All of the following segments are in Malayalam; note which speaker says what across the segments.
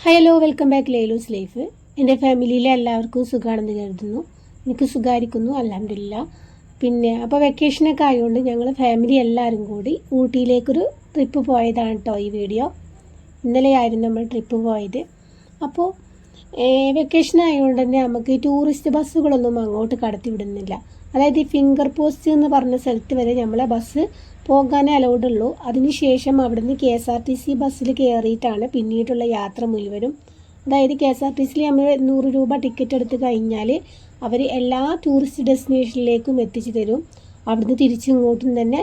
Speaker 1: Hello welcome back Lelu's life എന്റെ ഫാമിലിയിലെ എല്ലാവർക്കും സുഖമാണെന്ന് കരുതുന്നു. എനിക്ക് സുഖമായിരിക്കുന്നു അലഹമില്ല പിന്നെ അപ്പോൾ വെക്കേഷനൊക്കെ ആയതുകൊണ്ട് ഞങ്ങൾ ഫാമിലി എല്ലാവരും കൂടി ഊട്ടിയിലേക്കൊരു ട്രിപ്പ് പോയതാണ് കേട്ടോ ഈ വീഡിയോ ഇന്നലെയായിരുന്നു നമ്മൾ ട്രിപ്പ് പോയത്. അപ്പോൾ വെക്കേഷൻ ആയതുകൊണ്ട് തന്നെ നമുക്ക് ടൂറിസ്റ്റ് ബസ്സുകളൊന്നും അങ്ങോട്ട് കടത്തി വിടുന്നില്ല അതായത് ഈ ഫിംഗർ പോസ്റ്റ് എന്ന് പറഞ്ഞ സ്ഥലത്ത് വരെ നമ്മളെ ബസ് പോകാനേ അലൗഡ് ഉള്ളൂ. അതിനുശേഷം അവിടുന്ന് K S R T C ബസ്സിൽ കയറിയിട്ടാണ് പിന്നീടുള്ള യാത്ര മുഴുവനും. അതായത് കെ എസ് ആർ ടി സിയിൽ നമ്മൾ നൂറ് രൂപ ടിക്കറ്റ് എടുത്ത് കഴിഞ്ഞാൽ അവർ എല്ലാ ടൂറിസ്റ്റ് ഡെസ്റ്റിനേഷനിലേക്കും എത്തിച്ചു തരും. അവിടുന്ന് തിരിച്ചിങ്ങോട്ടും തന്നെ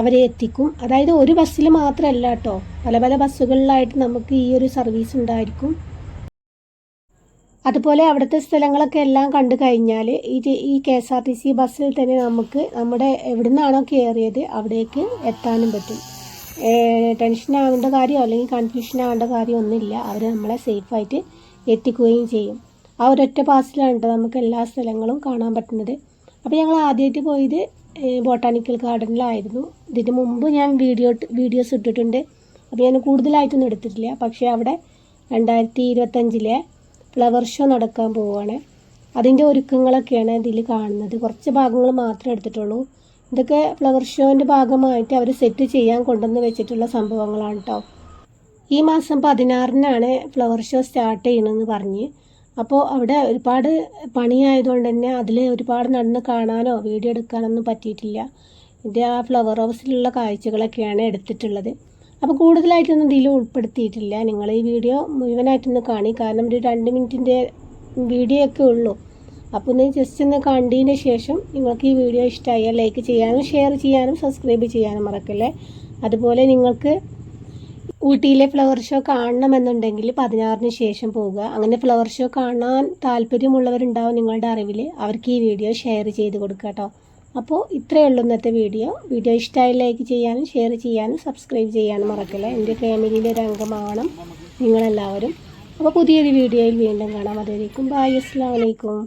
Speaker 1: അവരെ എത്തിക്കും. അതായത് ഒരു ബസ്സിൽ മാത്രമല്ല കേട്ടോ പല പല ബസ്സുകളിലായിട്ട് നമുക്ക് ഈ ഒരു സർവീസ് ഉണ്ടായിരിക്കും. അതുപോലെ അവിടുത്തെ സ്ഥലങ്ങളൊക്കെ എല്ലാം കണ്ടു കഴിഞ്ഞാൽ ഈ ഈ K S R T C ബസ്സിൽ തന്നെ നമുക്ക് നമ്മുടെ എവിടെ നിന്നാണോ കയറിയത് അവിടേക്ക് എത്താനും പറ്റും. ടെൻഷൻ ആവേണ്ട കാര്യമോ അല്ലെങ്കിൽ കൺഫ്യൂഷൻ ആവേണ്ട കാര്യം ഒന്നുമില്ല. അവർ നമ്മളെ സേഫായിട്ട് എത്തിക്കുകയും ചെയ്യും. ആ ഒരൊറ്റ പാസിലാണ് കേട്ടോ നമുക്ക് എല്ലാ സ്ഥലങ്ങളും കാണാൻ പറ്റുന്നത്. അപ്പോൾ ഞങ്ങൾ ആദ്യമായിട്ട് പോയത് ബോട്ടാണിക്കൽ ഗാർഡനിലായിരുന്നു ഇതിന് മുമ്പ് ഞാൻ വീഡിയോ വീഡിയോസ് ഇട്ടിട്ടുണ്ട്. അപ്പോൾ ഞാൻ കൂടുതലായിട്ടൊന്നും എടുത്തിട്ടില്ല. പക്ഷേ അവിടെ രണ്ടായിരത്തി ഇരുപത്തഞ്ചിലെ ഫ്ലവർ ഷോ നടക്കാൻ പോവുകയാണ് അതിന്റെ ഒരുക്കങ്ങളൊക്കെയാണ് ഇതിൽ കാണുന്നത്. കുറച്ച് ഭാഗങ്ങൾ മാത്രമേ എടുത്തിട്ടുള്ളൂ. ഇതൊക്കെ ഫ്ലവർ ഷോന്റെ ഭാഗമായിട്ട് അവർ സെറ്റ് ചെയ്യാൻ കൊണ്ടുവന്ന് വെച്ചിട്ടുള്ള സംഭവങ്ങളാണ് കേട്ടോ ഈ മാസം പതിനാറിനാണ് ഫ്ലവർ ഷോ സ്റ്റാർട്ട് ചെയ്യണമെന്ന് പറഞ്ഞ്. അപ്പോൾ അവിടെ ഒരുപാട് പണിയായതുകൊണ്ട് തന്നെ അതിൽ ഒരുപാട് നടന്ന് കാണാനോ വീഡിയോ എടുക്കാനൊന്നും പറ്റിയിട്ടില്ല. ഇതിന്റെ ആ ഫ്ലവർ ഹൗസിലുള്ള കാഴ്ചകളൊക്കെയാണ് എടുത്തിട്ടുള്ളത്. അപ്പോൾ കൂടുതലായിട്ടൊന്നും ഇതിൽ ഉൾപ്പെടുത്തിയിട്ടില്ല. നിങ്ങൾ ഈ വീഡിയോ മുഴുവനായിട്ടൊന്ന് കാണി. കാരണം ഒരു രണ്ട് മിനിറ്റിന്റെ വീഡിയോ ഒക്കെ ഉള്ളൂ. അപ്പോൾ ഒന്ന് ജസ്റ്റ് ഒന്ന് കണ്ടതിന് ശേഷം നിങ്ങൾക്ക് ഈ വീഡിയോ ഇഷ്ടമായാൽ ലൈക്ക് ചെയ്യാനും ഷെയർ ചെയ്യാനും സബ്സ്ക്രൈബ് ചെയ്യാനും മറക്കല്ലേ? അതുപോലെ നിങ്ങൾക്ക് ഊട്ടിയിലെ ഫ്ലവർ ഷോ കാണണമെന്നുണ്ടെങ്കിൽ പതിനാറിന് ശേഷം പോവുക. അങ്ങനെ ഫ്ലവർ ഷോ കാണാൻ താല്പര്യമുള്ളവരുണ്ടാവും നിങ്ങളുടെ അറിവിൽ അവർക്ക് ഈ വീഡിയോ ഷെയർ ചെയ്ത് കൊടുക്കുക കേട്ടോ അപ്പോൾ ഇത്രയേ ഉള്ളൂ ഇന്നത്തെ വീഡിയോ. വീഡിയോ ഇഷ്ടമായി ലൈക്ക് ചെയ്യാനും ഷെയർ ചെയ്യാനും സബ്സ്ക്രൈബ് ചെയ്യാനും മറക്കില്ല? എന്റെ ഫാമിലിയിലെ ഒരു അംഗമാണ് നിങ്ങളെല്ലാവരും. അപ്പോൾ പുതിയൊരു വീഡിയോയിൽ വീണ്ടും കാണാം. അതായിരിക്കും ബായ് അസ്സാം വലൈക്കും